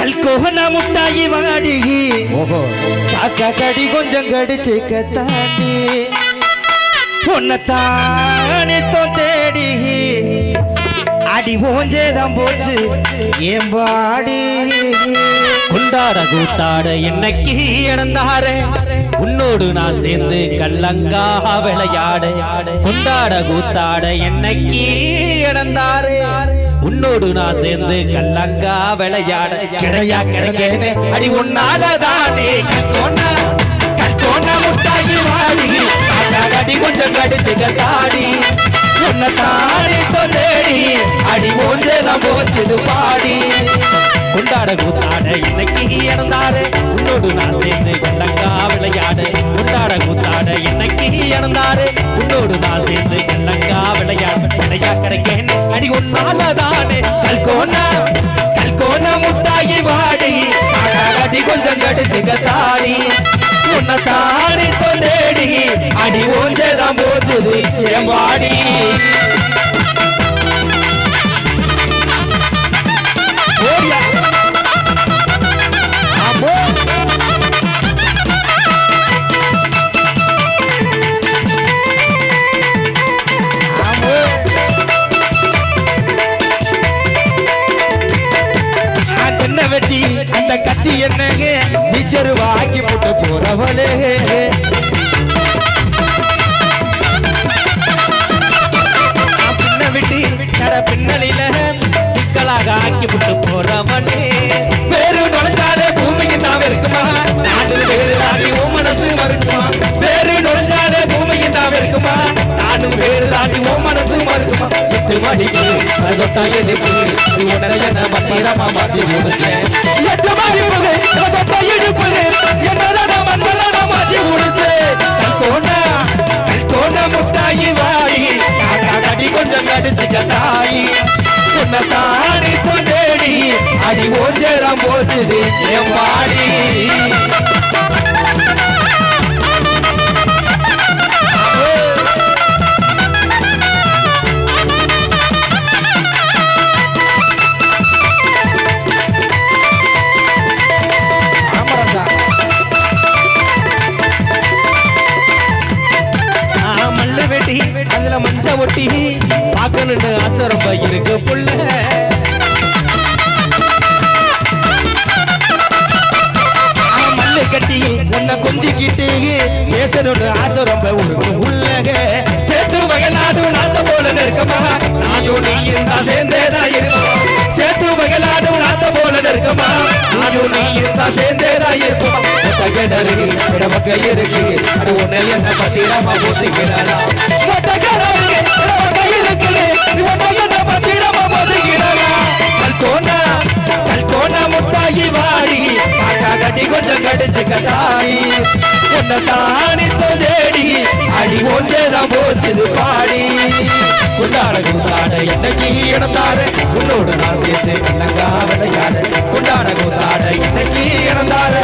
கல்கோன முட்டாயி வாடி. ஓஹோ. காக்கா கடி கொஞ்சம் கடிச்சுக்க தாண்டி உன்னைத்தானே தேடி. அடி ஓஞ்சேதான் போச்சு ஏம்பாடி. குண்டாட கூத்தாட என்னைக்கு இழந்தாரே. உன்னோடு நான் சேர்ந்து கல்லங்கா விளையாட. குண்டாட கூத்தாட என்னைக்கு இழந்தாரே. உன்னோடு நான் சேர்ந்து கல்லங்கா விளையாட. கிடையா கிடைக்கேனே அடி உன்னாலதானே. கல்கோனா கல்கோனா முட்டாகி வாடி. அடி கொஞ்சம் கடிச்சுக்க தாடி உன்னை தானே தேடி அடி ஓஞ்சேதான் போச்சுது பாடி. கொண்டாட கூத்தாட இன்னைக்கு இறந்தாரு உன்னோடு நான் சேர்ந்து கல்லங்கா விளையாடு. உண்டாட கூத்தாட இன்னைக்கு இறந்தாரு உன்னோடு நான் சேர்ந்து கல்லங்கா விளையாடு. விளையா கிடைக்கேன் அடி உன்னாலதானே கல்கோனா கல்கோனா முட்டாயி வாடி. அடி கொஞ்சம் கடிச்சுக்க தாடி. உன்னை தாடி தொண்டேடி அடி ஓஞ்சதான் போச்சுது என் வாடி. வெட்டி அந்த கத்தி என்னங்க? நீச்சரு வாங்கி போட்டு போறவளே. பின்ன விட்டு கட பின்னலில சிக்கலாக ஆக்கி போட்டு போறவனே. வேறு நுழைஞ்சாலே பூமிக்கு தான் இருக்குமா? நாடு வேறு ராணி உன் மனசு மறுக்குமா? வேறு நுழைஞ்சாலே பூமிக்கு தான் இருக்குமா? நானும் வேறு ராணி உன் மனசு மறுக்குமா? எட்டு மணிக்கு தொட்டா எடுப்பு உடனே என்ன பத்திரமா மாத்தி முடிச்சேன் முட்டாயி வாயி. காக்கா கொஞ்சம் கடிச்சுக்க தாயி. உன்னை தாடி தொண்டேடி அடி ஓஞ்சரம் போச்சுது என் வாடி கழுத்துல மஞ்ச ஒட்டி பார்க்கணும்னு ஆசை ரொம்ப இருக்கு புள்ள. மல்லு கட்டி உன்னை கொஞ்சிக்கிட்டு பேசணும்னு ஆசை ரொம்ப உள்ளக. சேர்த்து வயலாடு நாத்த போல நெருக்கமா நாயும் நீ இருந்தா சேர்ந்தேதா இருக்கும் சேர்த்து வயலாடு நாத்த போல நெருக்கமா நாயும் நீ இருந்தா சேர்ந்தேதா இருக்கும் கிணறு இடமக்க இருக்கு அது உன்னை என்ன பத்திரமா போத்துக்கிறார் கட்டி கடிச்சுக்க தாடி உன்னை தாடி தேடி அடி ஒன்றேதான் போச்சுது பாடி. கொண்டாட கூத்தாட என்னைக்கு இழந்தாரு உன்னோடு நான் சேர்த்து கண்ணங்கா விளையாடு கொண்டாட கூத்தாட இன்னைக்கு இழந்தாரு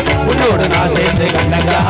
நான் சேர்ந்து கண்ணங்கா